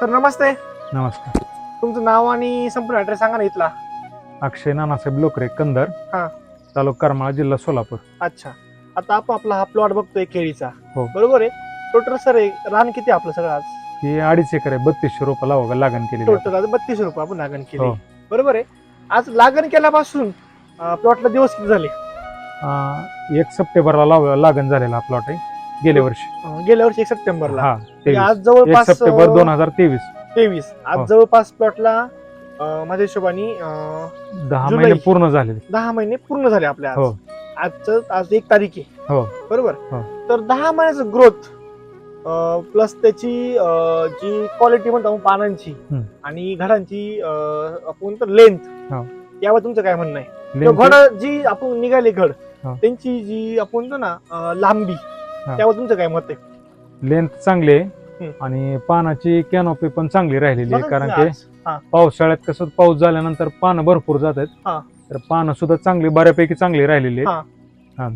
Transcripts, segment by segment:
Sir नमस्ते. नमस्कार. तुमचं नाव आणि संपूर्ण ऍड्रेस सांगा ना इथला. अक्षय नानासाहेब लोकरे कंदर हा. तालुका करमाळा जिल्हा सोलापूर. अच्छा. आता आपण आपला हा प्लॉट बघतोय केळीचा. हो. बरोबर आहे? टोटल सर रान किती आपलं सगळं आज? ही अडीच एकर आहे बत्तीसशे रुपये लावा लागण केली टोटल आज बत्तीस रुपये आपण लागण केली हो. बरोबर आहे? आज लागण केल्यापासून प्लॉटला दिवस किती झाले? एक सप्टेंबरला लाव लागण झालेला प्लॉट आहे. गेल्या वर्षी अं, गेल्या वर्षी एक सप्टेंबरला हा म्हणजे तेवीस आज एक जवळपास सप्टेंबर दोन हजार तेवीस तेवीस आज हो. जवळपास प्लॉटला माझ्या हिशोबाने अं, दहा जुलै. महिने पूर्ण झालेले दहा महिने पूर्ण झाले आपल्या हो. आज आजचं आज एक तारीख आहे हो. बरोबर हो. तर दहा महिन्याचं ग्रोथ प्लस त्याची अं, जी क्वालिटी म्हणतो आपण पानांची हम्म. आणि घडांची अं, आपण म्हणतो लेंथ हो. यावर तुमचं काय म्हणणं आहे नेमकी- घड जी आपण निघाले घड हो. त्यांची जी आपण म्हणतो ना अं, लांबी हा. त्यावर तुमचं काय मत आहे लेंथ चांगली आहे हम्म. आणि पानाची कॅनॉपी पण चांगली राहिलेली आहे बघा कारण की आज. हा. पावसाळ्यात कसं पाऊस झाल्यानंतर पानं भरपूर जात हा. आहेत तर पानं सुद्धा चांगली बऱ्यापैकी चांगली राहिलेली आहेत हा.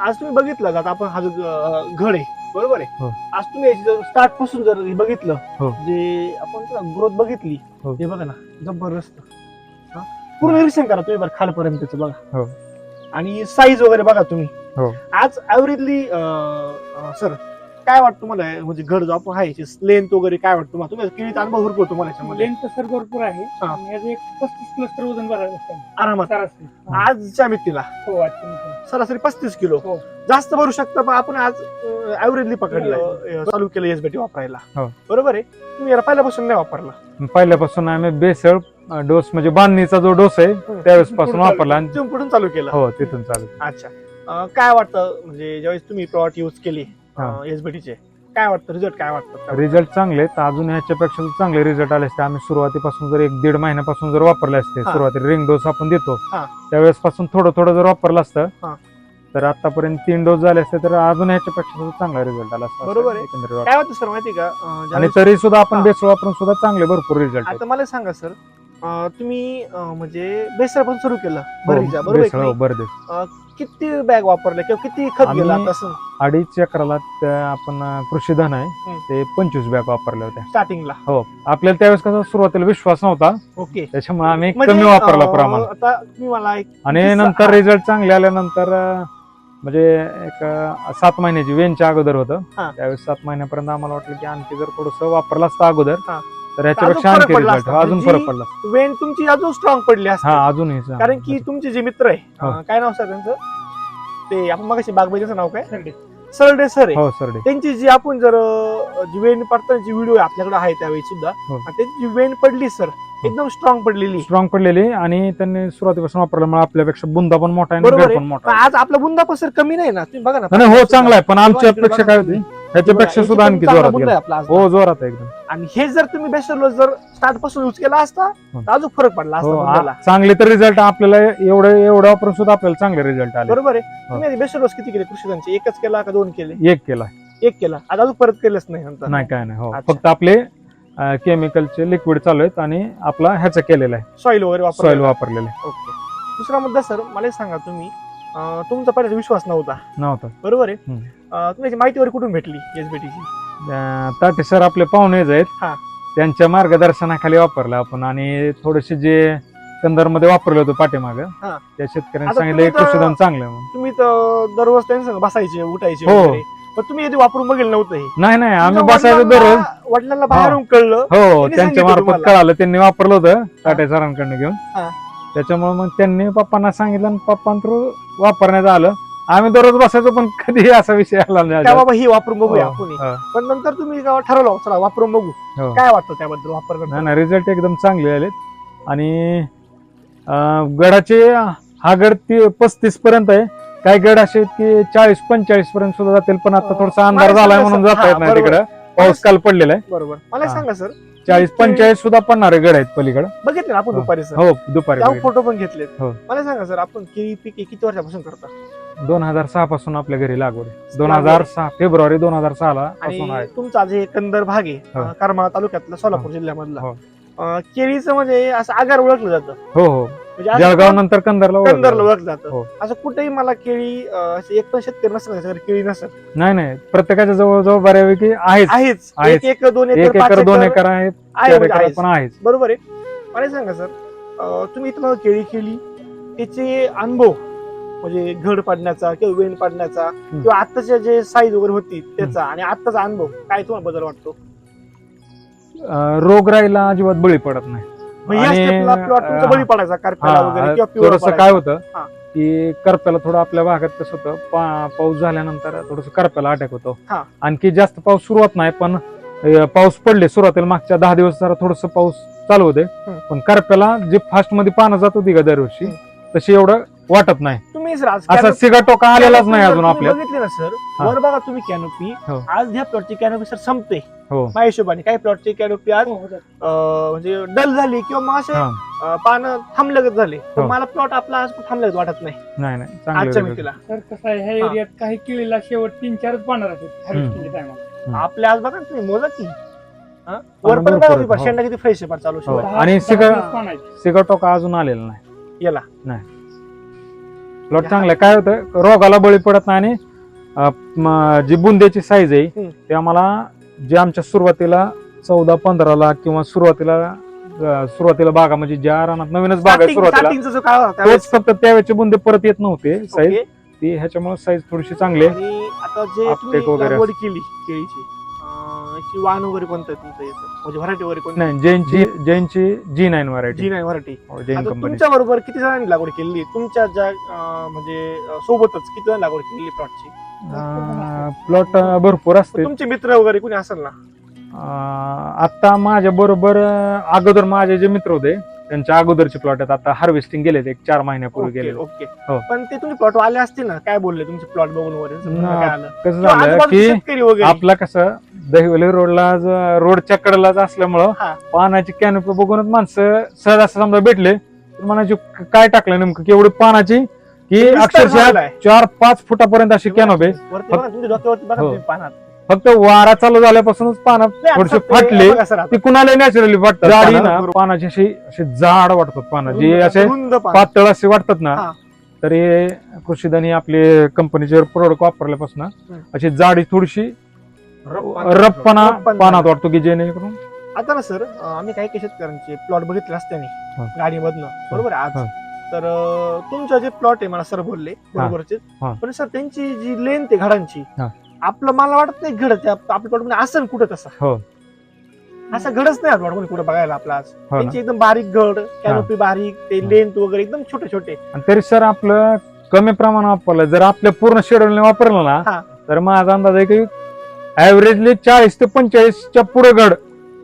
आज तुम्ही बघितलं का आता आपण हा जो अं, घड आहे बरोबर हो. आहे आज तुम्ही स्टार्टपासून जर हे बघितलं हो. जे आपण ग्रोथ बघितली हो. हे बघा ना जबरदस्त हा? पूर्ण निरीक्षण करा तुम्ही बरं खालपर्यंतच बघा हो. आणि साईज वगैरे बघा तुम्ही हो. आज ऍव्हरेजली सर काय वाटतं तुम्हाला? म्हणजे घड जो आपण आहे लेंथ वगैरे काय वाटतं तुम्हाला? तुम्ही केळीचा अनुभव भरपूर तुम्हाला याच्यामध्ये? लेंथ सर भरपूर आहे. हा. आणि याचं एक पस्तीस क्लस्टर वजन भरायला लागतं आरामात. सरासरी. आजच्या मितीला हो. सरासरी पस्तीस किलो. हो. जास्त भरू शकता पण आपण आज ऍव्हरेजली पकडलं चालू केलं एसबीटी वापरायला. हो. बरोबर आहे? तुम्ही याला पहिल्यापासून नाही वापरला. पहिल्यापासून आम्ही बेसळ डोस म्हणजे बांधणीचा जो डोस आहे त्यावेळेस पासून वापरला. आणि तुम्ही चालू केलं. हो तिथून चालू अच्छा. अं, काय वाटतं म्हणजे ज्यावेळेस तुम्ही प्लॉट युज केली हा. एसबीटीचे काय वाटतं रिझल्ट काय वाटतं रिझल्ट चांगले आहेत अजून ह्याच्यापेक्षा जर चांगले रिझल्ट आले असते आम्ही सुरुवातीपासून जर एक दीड महिन्यापासून जर वापरले असते हा. सुरुवातीला रिंग डोस आपण देतो हा. त्यावेळेस पासून थोडं थोडं जर वापरलं हा. असतं तर आतापर्यंत तीन डोस झाले असते तर अजून ह्याच्यापेक्षा सुद्धा चांगला रिझल्ट आला असता बरोबर असं आहे. एकंदरीत वाटतं. काय वाटतं सर माहिती का अं, आणि ज्यावेळेस- तरी सुद्धा हा. आपण बेसळ वापरून सुद्धा चांगले भरपूर रिझल्ट आता मला सांगा सर तुम्ही अं, म्हणजे बेसर पण सुरू केलं भरीचा बरोबर आहे की नाही? बरं किती बॅग वापरल्या किंवा किती खत आम्ही- गेला आता असं अडीच एकराला त्या आपण अं, कृषी धन आहे हम्म. ते पंचवीस बॅग वापरल्या होत्या स्टार्टिंगला हो आपल्याला त्यावेळेस कसं सुरुवातीला विश्वास नव्हता ओके त्याच्यामुळे आम्ही म्हणजे, कमी वापरला प्रमाण आता तुम्ही मला एक आणि किती सा- नंतर. रिझल्ट चांगले आल्यानंतर अं, म्हणजे एक अं, सात महिन्याची वेनच्या अगोदर होतं हा. त्यावेळेस सात महिन्यापर्यंत आम्हाला वाटलं की आणखी जर थोडस वापरलं असतं अगोदर हा. तर ह्याच्यापेक्षा अजून आणखी फरक पडला रिझल्ट. अजून म्हणजे फरक पडला असता. वेन तुमची अजून स्ट्रॉंग पडली असते. हा अजूनही कारण की तुमचे जे मित्र आहे हो. काय नाव सर त्यांचं? ते आपण मगाशी बागबाईचं नाव काय? सरडे. सरडे सर हो सर त्यांची जी आपण जर जी वेन पडतानाची व्हिडिओ आपल्याकडे आहे त्यावेळी सुद्धा हो. आणि त्यांची जी वेन पडली सर एकदम स्ट्रॉंग पडलेली. स्ट्रॉंग पडलेली आणि त्यांनी सुरुवातीपासून वापरल्यामुळे आपल्यापेक्षा बुंदा पण मोठा आहे बरोबर. आज आपला बुंदा पण सर कमी नाही ना? तुम्ही बघा ना. हो चांगला आहे. पण आमची अपेक्षा काय. होती? ह्याच्यापेक्षा याची सुद्धा आणखी चांगला जोरात बुंदा गेला. आहे आपला आज. हो जोरात आहे एकदम. आणि हे जर तुम्ही बेस्टर जर स्टार्टपासून यूज केला असता तर अजून फरक पडला हो असता आ- बुंद्याला. चांगले तर रिझल्ट आपल्याला एवढे एवढं वापरून सुद्धा आपल्याला चांगले रिझल्ट आले. बरोबर आहे. तुम्ही डोस किती केले? कृषीदांचे एकच केला का दोन केले? एक केला. एक केला. आता अजून परत केलंच नाही नंतर. नाही काय नाही. हो. अच्छा. फक्त आपले केमिकलचे लिक्विड चालू आहेत आणि आपला ह्याचं केलेलं आहे. सॉइल वगैरे सॉइल वापर वापरलेलं आहे. ओके. दुसरा मुद्दा सर मला एक सांगा तुम्ही. अं, तुमचा पहिला विश्वास नव्हता. नव्हतं. बरोबर आहे. हम्म. अं, तुम्ही याची माहिती वगैरे कुठून भेटली एसबीटीची अं, ताटे सर आपले पाहुणेच हा. आहेत त्यांच्या मार्गदर्शनाखाली वापरलं आपण आणि थोडेसे जे कंदरमध्ये वापरलं होतं पाठीमाग हा. त्या शेतकऱ्यांनी आता सांगितलं तुम्ही तर- कृषीधन चांगलं आहे म्हणून. तुम्ही तर दररोज त्यांच्या बसायचे उठायचे हो. वगैरे पण तुम्ही आधी वापरून बघितलं नव्हतं हे नाही नाही आम्ही तुमच्या बसायचो वडिलांना- दररोज वडिलांना बाहेरून कळलं हो त्यांनी त्यांच्या सांगितलं मार्फत तुम्हाला? कळालं त्यांनी वापरलं होतं टाटे सरांकडनं घेऊन हा. त्याच्यामुळे मग त्यांनी पप्पांना सांगितलं आणि पप्पां थ्रू वापरण्यात आलं आम्ही दररोज बसायचो पण कधी असा विषय आला नाही बाबा ही वापरून बघूया हो, हो. पण नंतर तुम्ही जेव्हा ठरवलं चला वापरून बघू. हो. काय वाटतं त्याबद्दल वापर नाही नाही रिझल्ट एकदम चांगले आलेत. आणि अं, गडाचे हा गड ती पस्तीस पर्यंत आहे. काही गड असे आहेत की चाळीस पंचेचाळीस पर्यंत सुद्धा जातील पण आता थोडासा अंधार मला झालाय सांगा म्हणून सर, जाता येत हा, नाही बरोबर. तिकडं. पाऊस काल पडलेला आहे. बरोबर. मला हा. सांगा सर. चाळीस पंचेचाळीस सुद्धा पडणारे गड आहेत पलीकडे. बघितले ना आपण हो. दुपारी सर. हो दुपारी फोटो पण घेतलेत. हो. मला सांगा सर आपण केळी पीक हे किती वर्षापासून करता? दोन हजार सहा पासून आपल्या घरी लागवड आहे. दोन हजार सहा फेब्रुवारी दोन हजार सहा ला पासून आणि आहे. तुमचा जे कंदर भाग आहे हो. करमाळा तालुक्यातला सोलापूर जिल्ह्यामधला. हो. अं, केळीचं म्हणजे असं आगार ओळखलं जातं. हो हो. म्हणजे असं जळगाव नंतर ओळखलं कंदरला जातं. ओळखलं जातं. हो. असं कुठेही मला केळी अं, असं एक पण शेतकरी नसेल त्याच्याकडे केळी नसेल? नाही नाही. प्रत्येकाच्या जवळ जवळ बऱ्यापैकी आहेच. आहेच. आहेच. एक एक दोन एक एकर पाच दोन एकर एकर आहेत आहे चार म्हणजे एकर आहेच. पण आहेच. बरोबर आहे. मला सांगा सर. तुम्ही इथं केळी केली त्याचे अनुभव म्हणजे घड पाडण्याचा किंवा वेण पाडण्याचा किंवा आत्ताच्या जे साईज वगैरे होती त्याचा आणि आत्ताचा अनुभव काय तुम्हाला बदल वाटतो रोगराईला अजिबात बळी पडत नाही बळी पडायचा वगैरे थोडस. काय होतं. की करप्याला थोडं आपल्या भागात कसं होतं पाऊस झाल्यानंतर थोडस करप्याला अटॅक होतो. आणखी जास्त पाऊस सुरुवात नाही पण पाऊस पडले सुरुवातीला मागच्या दहा दिवस जरा थोडस पाऊस चालू होते. पण करप्याला जे फास्टमध्ये पानं जात होती का दरवर्षी. तशी एवढं वाटत नाही तुम्ही सर आज असा सिगा टोका आलेलाच नाही अजून आपल्या तुम्ही बघितली ना सर हा. वर बघा तुम्ही कॅनोपी हो. आज ह्या प्लॉटची कॅनोपी सर संपते हो माझ्या हिशोबाने काही प्लॉटची कॅनोपी आज हो, हो. अं, म्हणजे डल झाली किंवा मग असे हा. अं, पानं थांबलगत झाले हो. मला प्लॉट आपला आज थांबलगत वाटत नाही नाही नाही आजच्या चांगलं मितीला तर कसं आहे ह्या हा. एरियात काही केळीला शेवट तीन चारच टायमाला हम्म. आपल्या आज बघा ना तुम्ही मोजा की हा? वर पण भरपूर बघा आहेत, हो. शेंडा किती फ्रेश आहे पार चालू हो. शिवाय आणि दहा सिगा- वीस पानं आहेत. सिगा टोका अजून आलेला नाही याला प्लॉट चांगला आहे. काय होतं रोगाला बळी पडत नाही आणि अं, म, जी बुंद्याची साईज आहे. ते आम्हाला जे आमच्या सुरुवातीला चौदा पंधराला किंवा सुरुवातीला अं, सुरुवातीला बागा म्हणजे ज्या रानात नवीनच बाग आहे सुरुवातीला स्टार्टिंगचा जो काळ होता तोच फक्त त्यावेळेचे बुंदे परत येत नव्हते साईज. ती ह्याच्यामुळे साईज थोडीशी चांगली आहे आणि आता जे आपटेक तुम्ही वगैरे लागवड केली केळीची याची वाण वगैरे कोणतं आहे तुमचं याचं? म्हणजे व्हरायटी वगैरे कोणती? नाही जैनची जैनची जी नाईन व्हरायटी. जी नाही व्हरायटी. जैन आता कंपनी तुमच्या बरोबर किती जणांनी लागवड केली? तुमच्या ज्या अं, म्हणजे अं, सोबतच किती जण लागवड केली प्लॉटची? प्लॉट भरपूर असते. तुमचे मित्र वगैरे कोणी असेल ना? आता माझ्या बरोबर अगोदर माझे जे मित्र होते त्यांच्या अगोदरचे प्लॉट आहेत. आता हार्वेस्टिंग गेले एक चार महिन्यापूर्वी ओके गेले ओके. हो. पण ते तुमचे प्लॉट आले असतील ना काय बोलले तुमचे प्लॉट बघून वगैरे? समजा ना, काय आलं? कसं किंवा झालं आजूबाजूचे की शेतकरी वगैरे? आपला कसं दहिवली रोडला ज- रोडच्या कडेलाच असल्यामुळं हा. पानाची कॅनोपी बघूनच माणसं सहज असं समजा भेटले तर म्हणायचे "क- काय टाकलं नेमकं? की एवढी पानाची? की विस्तार अक्षरशः झालाय. चार पाच फुटापर्यंत अशी कॅनोपी वरती बघा तुमच्या डोक्यावरती बघा हो. तुम्ही फक्त वारा चालू झाल्यापासूनच पानं ते फाटले. ती कुणाला नॅचरली वाटतात जाडी ना. पानाची अशी अशी जाड वाटतात पानं जे असे. पातळ असे वाटतात ना. तर हे कृषीधन आपले कंपनीचे प्रोडक्ट वापरल्यापासून. अशी जाडी थोडीशी रफपणा रफपणा. पानात वाटतो की जेणेकरून आता ना सर आम्ही काही काही शेतकऱ्यांचे प्लॉट बघितले. असते गाडीमधनं बरोबर आहे. आज तर तुमचं जे प्लॉट आहे मला सर बोलले बरोबरचे. पण सर त्यांची जी लेंथ आहे घडांची हा. आपलं मला वाटत नाही घडत आहे. आप- आपल्या प्लॉटमध्ये असेल कुठं तसा. हो. असं घडच नाही मध्ये कुठं बघायला आपला आज. हो ना. त्यांची एकदम बारीक घड कॅनोपी बारीक ते हा. लेंथ वगैरे एकदम छोटे छोटे. आणि तरी सर आपलं कमी प्रमाणात वापरलं. जर आपल्या पूर्ण शेड्यूलने वापरलं हा. ना तर माझा अंदाज आहे की ऍव्हरेजली चाळीस ते पंचेचाळीसच्या पुढे घड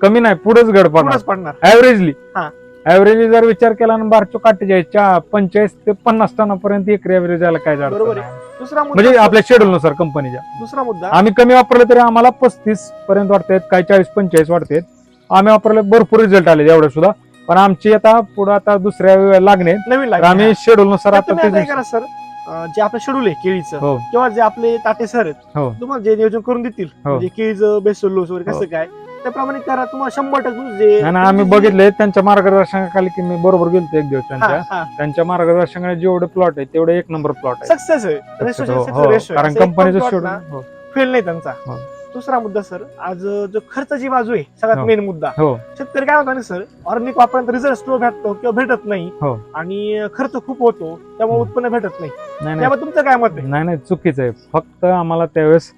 कमी नाही पुढेच घड पडणार. पडणार. ऍव्हरेजली हा. ऍव्हरेजली जर विचार केला ना बारचो काटेचाळीस पंचेचाळीस ते पन्नास टनापर्यंत एकरी ऍव्हरेज यायला काय झालं? बरोबर दुसरा मुद्दा म्हणजे आपल्या शेड्यूल नुसार कंपनीच्या दुसरा मुद्दा? आम्ही कमी वापरलं तरी आम्हाला पस्तीस पर्यंत वाटतात काय चाळीस पंचेचाळीस वाटतात आम्ही वापरले भरपूर रिझल्ट आले एवढे सुद्धा. पण आमची आता पुढे आता दुसऱ्या वेळेला लागणे. नवीन लागेल आम्ही शेड्यूल नुसार आता तुम्ही आता ते काय करा सर. अं, जे आपलं शेड्यूल आहे केळीचं हो. किंवा जे आपले ताटे सर आहेत हो. तुम्हाला जे नियोजन करून देतील हो. म्हणजे केळीचं बेसोलोस वगैरे हो. कसं काय? त्याप्रमाणे करा तुम्हाला शंभर टक्के नाही, आम्ही बघितले त्यांच्या मार्गदर्शनाखाली की मी बरोबर गेलतो एक दिवस त्यांच्या. त्यांच्या मार्गदर्शनाखाली जेवढे प्लॉट आहे तेवढे एक नंबर प्लॉट आहे. सक्सेस आहे. हो, हो. कारण कंपनीचं शेड्यूल फेल नाही त्यांचा. हो. दुसरा मुद्दा सर आज जो खर्चाची बाजू आहे सगळ्यात हो. मेन मुद्दा. हो. शेतकरी काय म्हणतात ना सर ऑर्गॅनिक वापरल्यानंतर रिझल्ट स्लो भेटतो किंवा भेटत नाही. हो. आणि खर्च खूप होतो त्यामुळे. उत्पन्न भेटत नाही. त्यामुळे तुमचं काय मत नाही नाही चुकीचं आहे. फक्त आम्हाला त्यावेळेस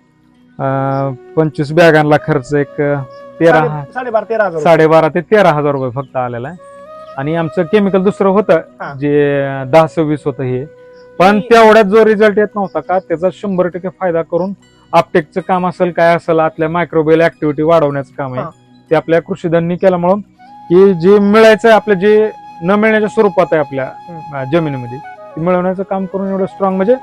पंचवीस बॅगांना खर्च एक तेरा साडे- साडेबारा तेरा हजार रुपये. साडेबारा ते तेरा हजार रुपये फक्त आलेला आहे आणि आमचं केमिकल दुसरं हा. होतं जे दहा सव्वीस होतं हे पण आणि- तेवढ्यात जो रिझल्ट येत नव्हता का त्याचा शंभर टक्के फायदा करून आपटेकचं काम असेल काय असेल आतल्या मायक्रोबेल ऍक्टिव्हिटी वाढवण्याचं काम हा. आहे ते आपल्या कृषीधननी केल्यामुळं की जे मिळायचं आहे आपलं जे न मिळण्याच्या स्वरूपात आहे आपल्या अं, जमिनीमध्ये ते मिळवण्याचं काम करून एवढं स्ट्रॉंग म्हणजे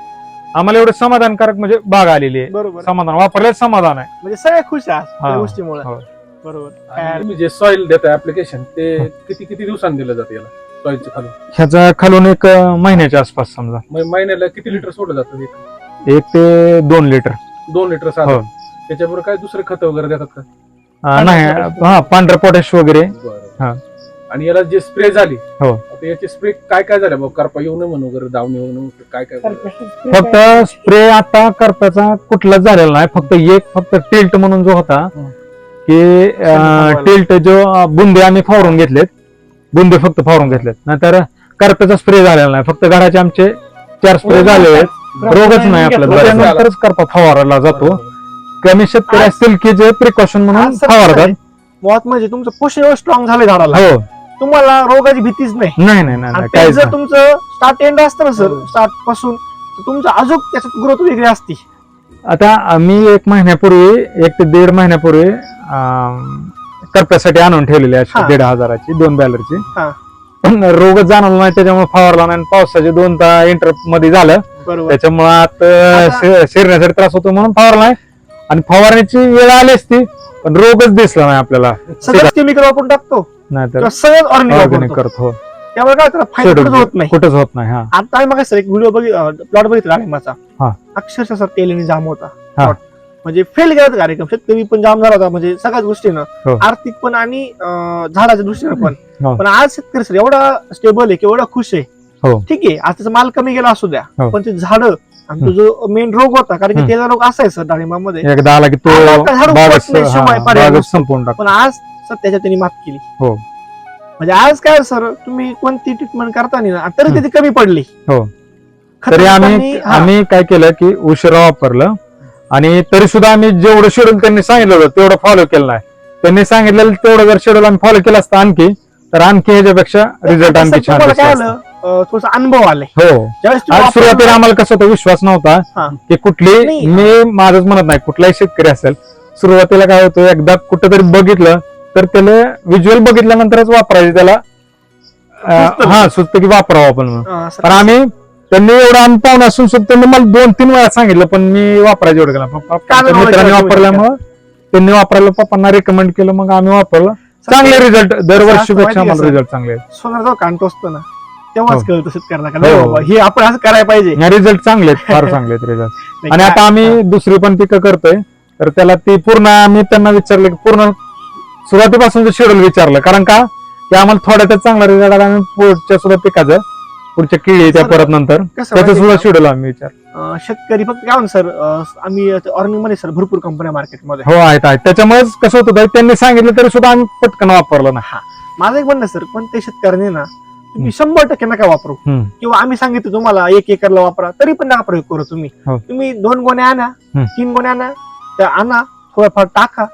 आम्हाला एवढं समाधानकारक म्हणजे बाग आलेली आहे बरोबर समाधान वापरलेलं समाधान आहे म्हणजे सगळे खुश आहात त्या हा. गोष्टीमुळे हो. बरोबर. तुम्ही जे सॉइल देता ऍप्लिकेशन ते किती किती दिवसांनी दिलं जातं याला सॉइलचं खालून? ह्याचा खालून एक अं, महिन्याच्या आसपास समजा. मग महिन्याला किती लिटर सोडलं जातं एक? एक ते दोन लिटर दोन लिटर हो. साधं त्याच्याबरोबर काय दुसरे खत वगैरे देतात का? अं, नाही हा पांढरं पोटॅश वगैरे. बरं. आणि याला जे स्प्रे झाली हो. आता याचे स्प्रे काय काय झाले? बाबा करपा येऊ नये म्हणून वगैरे दावणी येऊ नये काय काय फक्त? स्प्रे आता करप्याचा कुठलाच झालेला नाही. फक्त एक फक्त टिल्ट म्हणून जो होता हं. की फवारला. टिल्ट जो बुंदे आम्ही फवारून घेतलेत. बुंदे फक्त फवारून घेतलेत. नाहीतर करप्याचा स्प्रे झालेला नाही. फक्त घराचे आमचे चार स्प्रे झालेले आहेत. रोगच नाही आपल्याला. घेतलं. त्याच्यानंतरच करपा फवारायला जातो. कमी शेतकरी असतील की जे प्रिकॉशन म्हणून फवारतात. मुळात म्हणजे तुमचं पोषण स्ट्रॉंग झाले झाडाला. हो. तुम्हाला रोगाची भीतीच नाही. नाही नाही जर तुमचं स्टार्ट एंड असतं ना सर. स्टार्टपासून तुमचं अजून त्याच्यात ग्रोथ वेगळी असती. आता आम्ही एक महिन्यापूर्वी एक ते दीड महिन्यापूर्वी करप्यासाठी आणून ठेवलेली अशी हा. दीड हजाराची दोन बॅलरची. हा. पण रोगच जाणवला नाही त्याच्यामुळे फवारला नाही आणि पावसाचे दोन तास इंटरमध्ये झालं. बरोबर. त्याच्यामुळे आत शिरण्यासाठी त्रास होतो म्हणून फवारला नाही. आणि फवारण्याची वेळ आली असती पण रोगच दिसला नाही आपल्याला. केमिकल वापरून टाकतो. नाहीतर किंवा सगळं ऑर्गॅनिक ऑर्गॅनिक वापरतो करतो. त्यामुळे काय होतं फायदा कुठंच होत नाही. कुठंच होत नाही हा. आता आम्ही मग सर एक व्हिडिओ बघित प्लॉट बघितला हा. अक्षरशः सर तेलीने जाम होता. हा. म्हणजे फेल गेला कार्यक्रम शेतकरी पण जाम झाला होता म्हणजे सगळ्याच गोष्टीनं हो. आर्थिक पण आणि झाडाच्या दृष्टीनं पण हो. पण आज शेतकरी सर एवढा स्टेबल आहे की एवढा खुश आहे हो. ठीक आहे आज त्याचा माल कमी गेला असू द्या. पण ते झाड आणि तो जो मेन रोग होता कारण की. त्याचा रोग असायचा डाळिंबामध्ये पण आज सर त्याच्यात त्यांनी मात केली हो. म्हणजे आज काय सर तुम्ही कोणती ट्रीटमेंट करताना ना तरी हम्म. ती कमी पडली हो. तरी आम्ही. आम्ही काय केलं की उशिरा वापरलं आणि तरी सुद्धा आम्ही जेवढं शेड्यूल त्यांनी सांगितलं होतं तेवढं फॉलो केलं नाही त्यांनी सांगितलेलं तेवढं जर शेड्यूल आम्ही फॉलो केलं असतं आणखी तर आणखी ह्याच्यापेक्षा रिझल्ट आणखी छान आलं. थोडासा अनुभव आलाय हो सुरुवातीला आम्हाला कसं होतं विश्वास. नव्हता की कुठली. मी माझंच म्हणत नाही कुठलाही शेतकरी असेल सुरुवातीला काय होतं एकदा कुठेतरी बघितलं तर त्याला व्हिज्युअल बघितल्यानंतरच वापरायचे त्याला. हा सुचतं की वापरावं आपण पण आम्ही त्यांनी एवढं पाहून असून सुद्धा त्यांनी मला दोन तीन वेळा सांगितलं पण मी वापरायचं एवढं केलं. पप्पा- मित्रांनी वापरल्यामुळं त्यांनी वापरायला पप्पांना रेकमेंड केलं मग आम्ही वापरलं. चांगले रिझल्ट दरवर्षीपेक्षा आम्हाला रिझल्ट चांगले कांटो असतो ना तेव्हाच हो. कळतं शेतकऱ्याला का हो. हे आपण असं करायला पाहिजे. रिझल्ट चांगले आहेत फार चांगले आहेत रिझल्ट आणि आता आम्ही दुसरी पण पिकं करतोय तर त्याला ती पूर्ण आम्ही त्यांना विचारलं की पूर्ण सुरुवातीपासून शेड्यूल विचारलं कारण का? की आम्हाला थोड्यातच चांगला रिझल्ट आला आम्ही पुढच्या सुद्धा पिकाचं पुढच्या किळी त्या परत नंतर. कसं त्याचं सुद्धा शेड्यूल आम्ही विचार? अं, शेतकरी फक्त काय म्हणतो सर? अं, आम्ही ऑर्गनिकमध्ये सर भरपूर कंपन्या मार्केटमध्ये हो आहेत आहेत. त्याच्यामुळेच कसं होतं ताई, त्यांनी सांगितलं तरी सुद्धा आम्ही पटकन वापरलं ना माझं एक म्हणणं सर कोणत्या शेतकऱ्याने ना तुम्ही शंभर टक्के नका वापरू. हम्म. किंवा आम्ही सांगितलं तुम्हाला एक एकरला वापरा तरी पण नका प्रयोग करू तुम्ही. हो. तुम्ही दोन गोण्या आणा हम्म. तीन गोण्या आणा त्या आणा थोडंफार टाका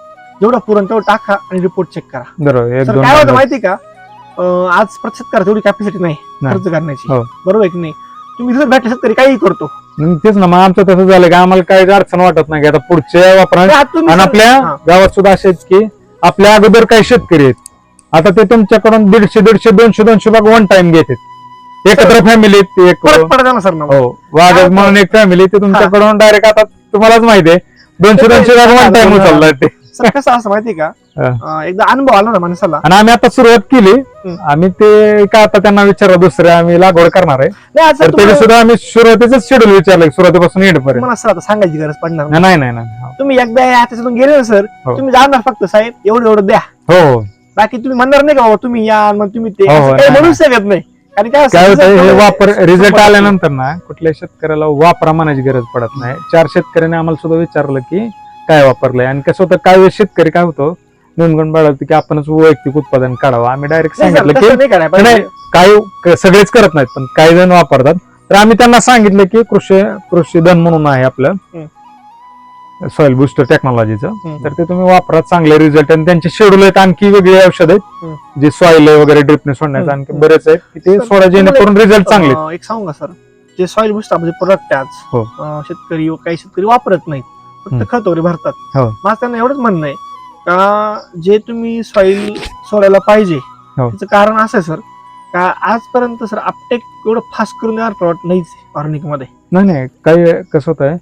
जेवढं पुरण तेवढं टाका आणि रिपोर्ट चेक करा. बरोबर एक सर दोन काय होतं बांधव. माहिती का? अं, आज प्रत्येक शेतकऱ्याला तेवढी कॅपॅसिटी नाही नाही. खर्च करण्याची हो. बरोबर आहे की नाही तुम्ही जर भेटले शेतकरी काही करतो मग तेच ना मग आमचं तसं झालं की आम्हाला काही अडचण वाटत नाही की आता पुढच्या वापरा ते आता तुम्ही आणि आपल्या हा. गावात सुद्धा असे आहेत की आपल्या अगोदर काही शेतकरी आहेत आता ते तुमच्याकडून दीडशे दीडशे दोनशे दोनशे बाग वन टाइम घेतात एकत्र फॅमिलीत एक पडत सर ना हो वाघ म्हणून एक फॅमिली ते तुमच्याकडून डायरेक्ट आता तुम्हालाच माहिती आहे दोनशे दोनशे बाग वन टाइम. उचलला ते सर कसं असं माहिती का. अं, एकदा अनुभव आला ना माणसाला. आणि आम्ही आता सुरुवात केली. आम्ही ते का आता त्यांना विचारलं दुसरे आम्ही लागवड करणार आहे. नाही तर तुम्हाला सुद्धा आम्ही सुरुवातीच शेड्यूल विचारलं सुरुवातीपासून एंड पर्यंत. तुम्हाला सर आता सांगायची गरज पडणार नाही. नाही नाही नाही हो. तुम्ही एकदा या त्याच्यातून गेले ना सर हो. तुम्ही जाणार फक्त साहेब एवढं एवढं द्या. हो हो. बाकी तुम्ही म्हणणार नाही का बाबा तुम्ही या मग तुम्ही ते हो, हो, असं काही नाही, म्हणू शकत नाही. कारण काय काय होतं हे वापर रिझल्ट आल्यानंतर ना कुठल्या शेतकऱ्याला वापरा म्हणायची गरज पडत नाही. चार शेतकऱ्यांनी आम्हाला सुद्धा विचारलं की काय वापरलंय? आणि कसं होतं काय वेळेस शेतकरी काय होतो गुणगुण बाळगतो की आपणच वैयक्तिक उत्पादन काढावं आम्ही डायरेक्ट नाही, सांगितलं तसं की नाही करायला नाही पाहिजे. काही क- सगळेच करत नाहीत पण काही जण वापरतात तर आम्ही त्यांना सांगितलं की कृषी कृषी धन म्हणून आहे आपलं सॉइल बुस्टर टेक्नॉलॉजीचं हम्म. तर ते तुम्ही वापरा चांगले रिझल्ट आणि त्यांचे शेड्यूल आहेत आणखी वेगळी औषध आहेत. जे सॉइल वगैरे ड्रिपने सोडण्याचं हम्म. आणखी बरेच आहेत की ते सोडा जेणेकरून रिझल्ट चांगले आहेत. अं, एक सांगू का सर जे सॉइल बुस्टर म्हणजे प्रोडक्ट आज हो. अं, शेतकरी व काही शेतकरी वापरत नाहीत हम्म. फक्त खत वगैरे भरतात हो. माझं त्यांना एवढंच म्हणणं आहे का जे तुम्ही सॉइल सोडायला पाहिजे हो. त्याचं कारण असं आहे सर का आजपर्यंत सर अपटेक एवढं फास्ट करून देणार प्रॉडक्ट नाहीच ऑर्गॅनिकमध्ये. नाही नाही काही कसं होत आहे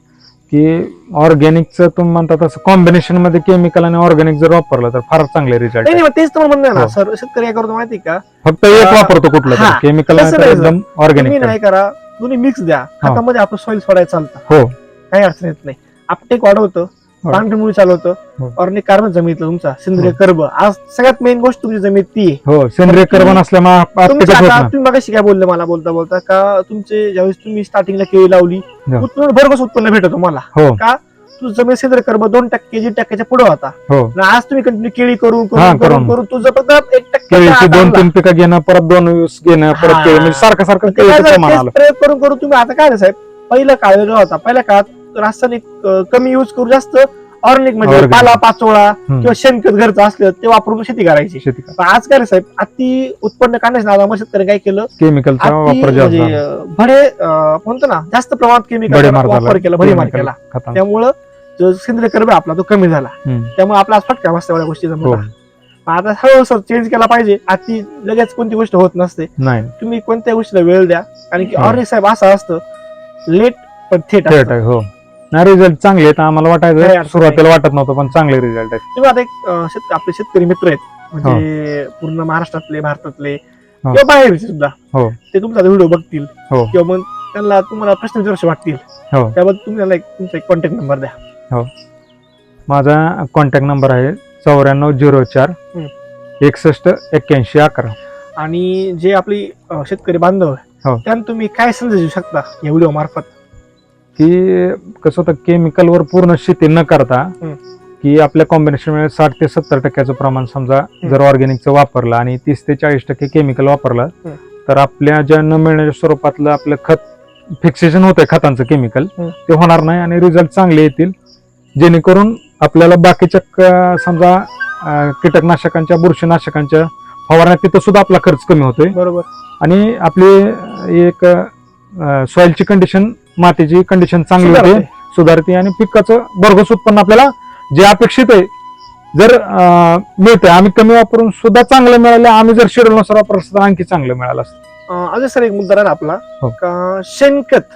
की ऑर्गॅनिकचं तुम्ही म्हणता तसं कॉम्बिनेशनमध्ये केमिकल आणि ऑर्गॅनिक जर वापरलं तर फार चांगले रिझल्ट नाही नाही, मग तेच तुम्हाला म्हणणं आहे ना हो. सर शेतकरी काय करतो माहिती आहे का? फक्त एक वापरतो कुठलं हा, तरी केमिकल तसं नाही एकदम तुम्ही ऑर्गॅनिक नाही करा दोन्ही मिक्स द्या. खतामध्ये आपलं सॉइल सोडायला चालतं. हो. काही अडचण येत नाही. अपटेक वाढवतं. पांढरी मुळी चालवतं. हो. ऑर्गॅनिक कार्बन जमिनीतलं तुमचा सेंद्रिय हो. कर्ब. आज सगळ्यात मेन गोष्ट तुमची जमीन ती आहे. हो सेंद्रिय आप- तुमचं होत आता नाही. तुम्ही मगाशी काय बोलले मला बोलता बोलता का तुमचे ज्यावेळेस तुम्ही स्टार्टिंगला केळी लावली हो. उत्पन्न भरघोस उत्पन्न भेटत तुम्हाला. हो. तुझं जमीन सेंद्रिय कर्ब दोन टक्के दीड टक्क्याच्या पुढे होता. हो. आणि आज तुम्ही कंटिन्यू केळी करून हा, करून करून. करून. करून तुझं फक्त एक टक्के केळीची दोन तीन पिकं घेणं परत दोन घेणं परत. केळी. म्हणजे सारखं सारखं ते काय केळीचं झालं, प्रमाण तेच आलं. प्रयोग करून करून तुम्ही आता काय साहेब? पहिला काळ वेगळा होता. पहिल्या काळात रासायनिक कमी युज करून जास्त. ऑर्गॅनिक म्हणजे Organic. पाला पाचोळा. किंवा शेणखत घरचं असलं ते वापरून शेती करायची. शेती पण आज काय रे साहेब अति उत्पन्न काढण्याच्या नादामध्ये शेतकरी काय केलं? केमिकलचा अति वापर जास्त म्हणजे झाला. अं, भडे अं, म्हणतो ना जास्त प्रमाणात केमिकल मार वापर केला भडीमार chemical केला. खतांचा. त्यामुळं जो सेंद्रिय कर्ब आपला तो कमी झाला. हम्म. त्यामुळे आपला आज फटका बसता एवढ्या गोष्टीचा हो. मोठा. मग आता हळूहळू चेंज केला पाहिजे. अति लगेच कोणती गोष्ट होत नसते. नाही. तुम्ही कोणत्या गोष्टीला वेळ द्या. कारण की हो. ऑर्गॅनिक साहेब असं असतं. लेट पण थेट थेट असतं. आहे हो. नाही रिझल्ट चांगले आहेत आम्हाला वाटायचं अडचण सुरुवातीला वाटत नव्हतं पण चांगले रिझल्ट आहेत आता एक अं, शेत- आपले शेतकरी मित्र आहेत म्हणजे पूर्ण महाराष्ट्रातले भारतातले हो. किंवा बाहेरचे सुद्धा हो. ते तुमचा व्हिडिओ बघतील हो. किंवा मग त्यांना तुम्हाला प्रश्न विचारसे वाटतील हो. त्याबद्दल तुम्ही त्यांना एक तुमचा एक कॉन्टॅक्ट नंबर द्या माझा कॉन्टॅक्ट नंबर आहे चौऱ्याण्णव झिरो चार हम्म. एकसष्ट एक्क्याऐंशी अकरा आणि जे आपली अं, शेतकरी बांधव हो. त्यांना तुम्ही काय संदेश देऊ शकता या व्हिडिओ मार्फत की कसं होतं केमिकलवर पूर्ण शेती न करता. की आपल्या कॉम्बिनेशनमध्ये साठ ते सत्तर टक्क्याचं प्रमाण समजा जर ऑर्गॅनिकचं वापरलं आणि तीस ते चाळीस टक्के केमिकल वापरलं. तर आपल्या ज्या न मिळण्याच्या स्वरूपातलं आपलं खत फिक्सेशन होतंय खतांचं केमिकल. ते होणार नाही आणि रिझल्ट चांगले येतील जेणेकरून आपल्याला बाकीच्या समजा कीटकनाशकांच्या बुरशीनाशकांच्या फवारण्यात तिथं सुद्धा आपला खर्च कमी होतोय बरोबर आणि आपली एक सॉइलची कंडिशन मातीची कंडिशन चांगली होते सुधारते. आणि पिकाचं भरघोस उत्पन्न आपल्याला जे अपेक्षित आहे जर मिळतंय आम्ही कमी वापरून सुद्धा चांगलं मिळालं आम्ही जर शेड्यूल नुसार वापरलं तर आणखी चांगलं मिळालं असतं. अजून सर एक मुद्दा राहिला आपला. हो. का शेणखत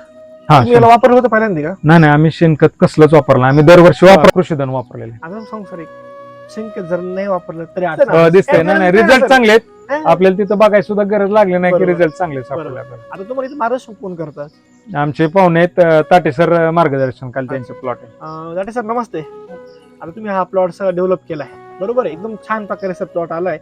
हा याला वापरलं होतं पहिल्यांदा का? नाही नाही आम्ही शेणखत कसलंच वापरलं. आम्ही दरवर्षी वापर कृषीधन वापरलेले सर एक. शेणखत जर नाही वापरलं तरी अडचण दिसतंय. नाही नाही रिझल्ट चांगले आहेत आहे. आपल्याला तिथं बघायला सुद्धा गरज लागली नाही की बरोबर. रिझल्ट चांगले बरोबर. सापडले आता तुम्हाला इथे महाराष्ट्र फोन करतात? आमचे पाहुणे आहेत अं, ताटे सर मार्गदर्शन काल त्यांचे प्लॉट आहे. अं, जाटे सर नमस्ते. आता तुम्ही हा प्लॉट सगळा डेव्हलप केलाय. बरोबर आहे? एकदम छान प्रकारे सर प्लॉट आलाय.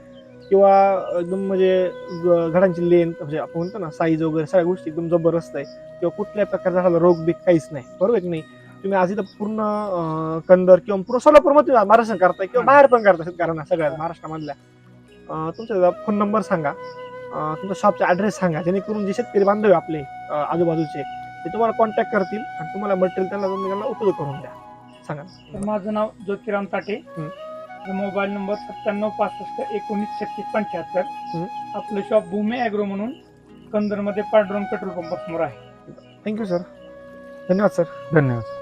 किंवा एकदम म्हणजे ग- झाडांची लेंथ म्हणजे आपण म्हणतो ना साईज वगैरे सगळ्या गोष्टी एकदम जबरदस्त आहे. किंवा कुठल्याही प्रकारचा झाला रोग बीक काहीच नाही. बरोबर आहे की नाही? तुम्ही आज इथं पूर्ण अं, कंदर किंवा पूर्ण सोलापूरमध्ये तुम्ही महाराष्ट्र करताय किंवा बाहेर पण करताय शेतकऱ्यांना सगळ्या महाराष्ट्रामधल्या अं, तुमचा फोन नंबर सांगा. अं, तुमचा शॉपचा ऍड्रेस सांगा. जेणेकरून जे शेतकरी बांधव आहे आपले अं, आजूबाजूचे ते तुम्हाला कॉन्टॅक्ट करतील आणि तुम्हाला मटेरियल त्यांना तुम्ही त्यांना उपलब्ध करून द्या. सांगा. तर माझं नाव ज्योतिराम ताटे. मोबाईल नंबर सत्त्याण्णव पासष्ट एकोणीस छत्तीस पंच्याहत्तर. आपलं शॉप भूमी अॅग्रो म्हणून कंदरमध्ये पांडुरंग पेट्रोल पंप समोर आहे. थँक्यू सर धन्यवाद सर धन्यवाद.